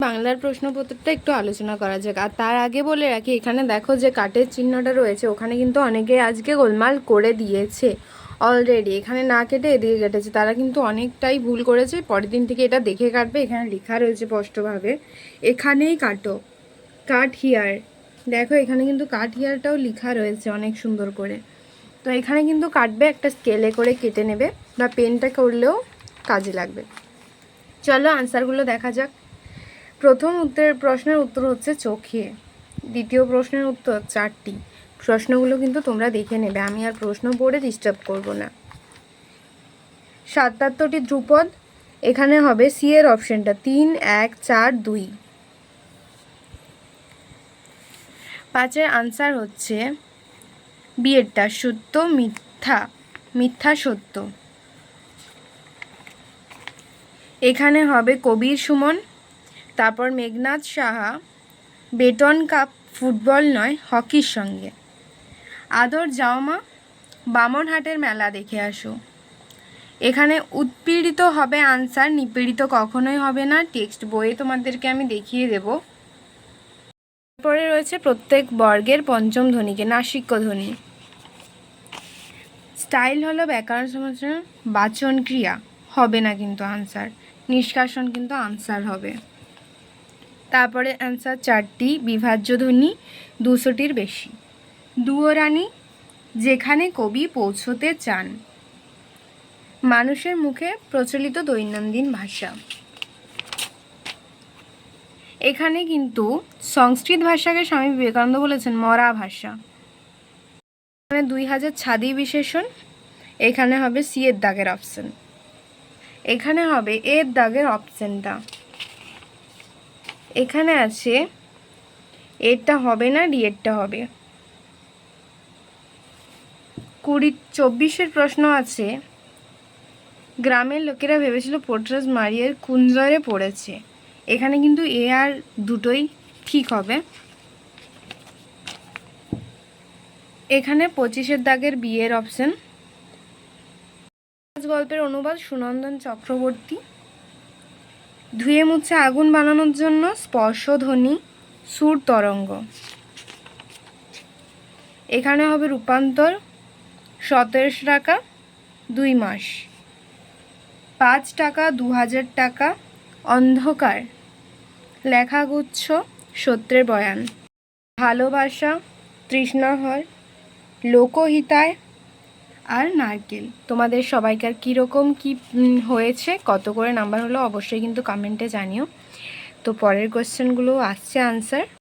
বাংলার প্রশ্নপত্রটা একটু আলোচনা করা যাক। আর তার আগে বলে রাখি, এখানে দেখো যে কাঠের চিহ্নটা রয়েছে, ওখানে কিন্তু অনেকে আজকে গোলমাল করে দিয়েছে অলরেডি এখানে না কেটে এদিকে কেটেছে। তারা কিন্তু অনেকটাই ভুল করেছে। পরের দিন থেকে এটা দেখে কাটবে। এখানে লেখা রয়েছে স্পষ্টভাবে, এখানেই কাটো। কাট হিয়ার দেখো, এখানে কিন্তু কাট হিয়ারটাও লেখা রয়েছে অনেক সুন্দর করে। তো এখানে কিন্তু কাটবে একটা স্কেলে করে কেটে নেবে বা পেনটা করলেও কাজে লাগবে। চলো আনসারগুলো দেখা যাক। প্রথম উত্তরের প্রশ্নের উত্তর হচ্ছে চোখে। দ্বিতীয় প্রশ্নের উত্তর চারটি। প্রশ্নগুলো কিন্তু তোমরা দেখে নেবে, আমি আর প্রশ্ন পড়ে ডিস্টার্ব করব না। সাতাত্তরটি ধ্রুপদ, এখানে হবে সি এর অপশনটা তিন, এক, চার, দুই। পাঁচের আনসার হচ্ছে, বিয়েরটা সত্য, মিথ্যা মিথ্যা সত্য। এখানে হবে কবির সুমন তারপর Meghnath Saha Beighton cup football নয়, হকির সঙ্গে। আদর যাওমা বামনহাটের মেলা দেখে আসো। এখানে উৎপীড়িত হবে আনসার, নিপীড়িত কখনোই হবে না। টেক্সট বইয়ে তোমাদেরকে আমি দেখিয়ে দেব। তারপরে রয়েছে প্রত্যেক বর্গের পঞ্চম ধ্বনিকে, নাসিক্য ধ্বনি। স্টাইল হলো ব্যাকরণ সমালোচনা, বাচন ক্রিয়া। হবে না কিন্তু আনসার। নিষ্কাশন কিন্তু আনসার হবে। তারপরে অ্যান্সার চারটি, বিভাজ্য ধ্বনি দুশোটির বেশি। দুয়োরানি যেখানে কবি পৌঁছতে চান। মানুষের মুখে প্রচলিত দৈনন্দিন ভাষা। এখানে কিন্তু সংস্কৃত ভাষাকে স্বামী বিবেকানন্দ বলেছেন মরা ভাষা। এখানে দুই হাজার ছাদি বিশেষণ, এখানে হবে সি এর দাগের অপশন এখানে হবে এর দাগের অপশনটা এখানে আছে, এরটা হবে না ডিএরটা হবে? কুড়ি, চব্বিশের প্রশ্ন আছে, গ্রামের লোকেরা ভেবেছিল পোর্ট্রাস মারিয়ার কুঞ্জরে পড়েছে। এখানে কিন্তু এ আর দুটোই ঠিক হবে। এখানে পঁচিশের দাগের বিয়ের অপশন। গল্পের অনুবাদ সুনন্দন চক্রবর্তী। ধুয়ে মুছে আগুন বানানোর জন্য স্পর্শধ্বনি সুর তরঙ্গ। এখানে হবে রূপান্তর সতেরোশো টাকা দুই মাস। পাঁচ টাকা দু হাজার টাকা অন্ধকার। লেখাগুচ্ছ সত্যের বয়ান। ভালোবাসা তৃষ্ণাহর। লোকহিতায় আর নারকেল। তোমাদের সবাইকার কীরকম কী হয়েছে, কত করে নাম্বার হলো, অবশ্যই কিন্তু কমেন্টে জানিও। তো পরের কোশ্চেনগুলো আসছে আনসার